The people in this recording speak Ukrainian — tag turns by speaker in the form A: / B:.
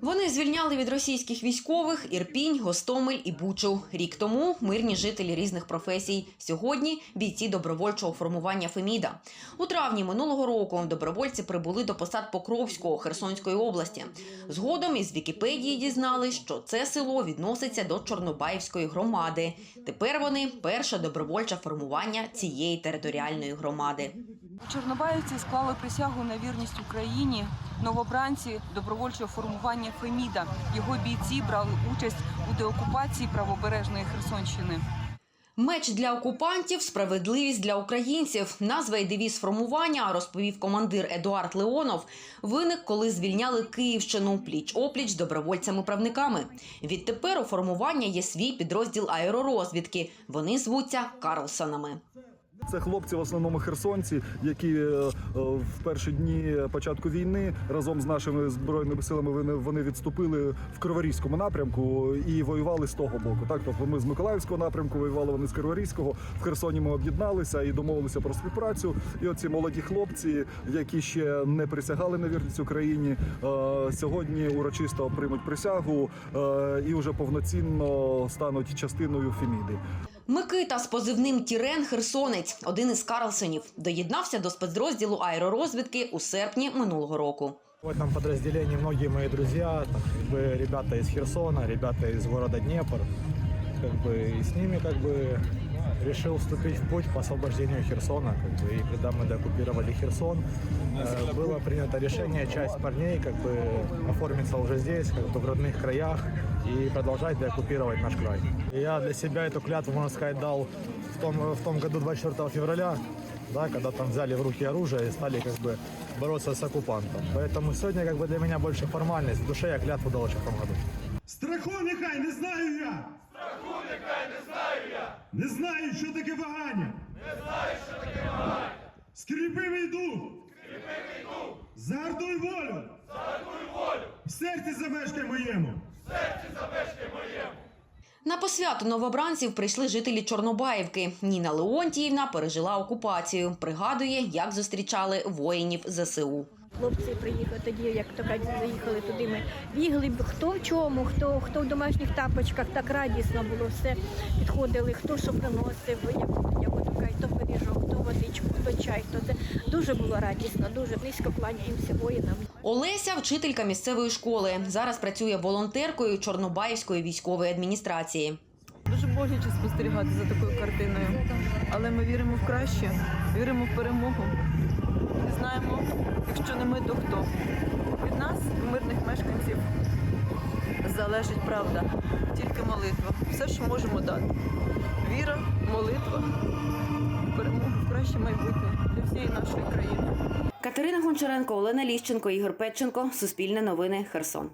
A: Вони звільняли від російських військових Ірпінь, Гостомель і Бучу. Рік тому мирні жителі різних професій. Сьогодні бійці добровольчого формування Феміда. У травні минулого року добровольці прибули до посад Покровського Херсонської області. Згодом із Вікіпедії дізнали, що це село відноситься до Чорнобаївської громади. Тепер вони перше добровольче формування цієї територіальної громади.
B: Чорнобаївці склали присягу на вірність Україні. Новобранці добровольчого формування Феміда. Його бійці брали участь у деокупації правобережної Херсонщини.
A: Меч для окупантів, справедливість для українців. Назва і девіз формування, розповів командир Едуард Леонов, виник, коли звільняли Київщину пліч опліч добровольцями-правниками. Відтепер у формування є свій підрозділ аеророзвідки. Вони звуться Карлсонами.
C: Це хлопці, в основному херсонці, які е, е, в перші дні початку війни разом з нашими збройними силами вони, відступили в Криворізькому напрямку і воювали з того боку. Так, тобто ми з Миколаївського напрямку воювали вони з Криворізького. В Херсоні ми об'єдналися і домовилися про співпрацю. І оці молоді хлопці, які ще не присягали на вірність Україні, е, сьогодні урочисто приймуть присягу і вже повноцінно стануть частиною Феміди.
A: Микита з позивним Тірен Херсонець, один із Карлсонів, доєднався до спецрозділу аеророзвідки у серпні минулого року.
D: В этом подразделении многие мои друзья, там, как бы ребята из Херсона, ребята из города Днепр, как бы и с ними как бы решил вступить в путь по освобождению Херсона, как бы, и когда мы деоккупировали Херсон, э, было принято решение часть парней как бы оформиться уже здесь, как бы в родных краях и продолжать деоккупировать наш край. И я для себя эту клятву, можно сказать, дал в том, в том году 24 февраля, да, когда там взяли в руки оружие и стали как бы бороться с оккупантом. Поэтому сегодня как бы для меня больше формальность. В душе я клятву дал еще в том году.
E: Страху нехай не знаю я! Страху нехай не знаю я! Не знаю, що таке вагання! Не знаю, що таке вагання! Скріпивий дух! Скріпивий дух! Згартуй волю! Згартуй волю! В серці замешкай моєму!
A: На посвяту новобранців прийшли жителі Чорнобаївки. Ніна Леонтіївна пережила окупацію. Пригадує, як зустрічали воїнів ЗСУ.
F: Хлопці приїхали тоді, як то кажуть, заїхали туди. Ми бігли, хто в чому, хто, хто в домашніх тапочках, так радісно було все. Підходили, хто що приносив, як, як от кажуть, то пиріжок, то водичку, то чай. То це дуже було радісно, дуже низько кланяємося воїнам.
A: Олеся вчителька місцевої школи. Зараз працює волонтеркою Чорнобаївської військової адміністрації.
B: Дуже боляче спостерігати за такою картиною. Але ми віримо в краще, віримо в перемогу. І знаємо, якщо не ми, то хто? Від нас, мирних мешканців, залежить правда, тільки молитва. Все, що можемо дати. Віра, молитва, перемога в краще майбутнє для всієї нашої країни.
A: Катерина Гончаренко, Олена Ліщенко, Ігор Петченко. Суспільне новини. Херсон.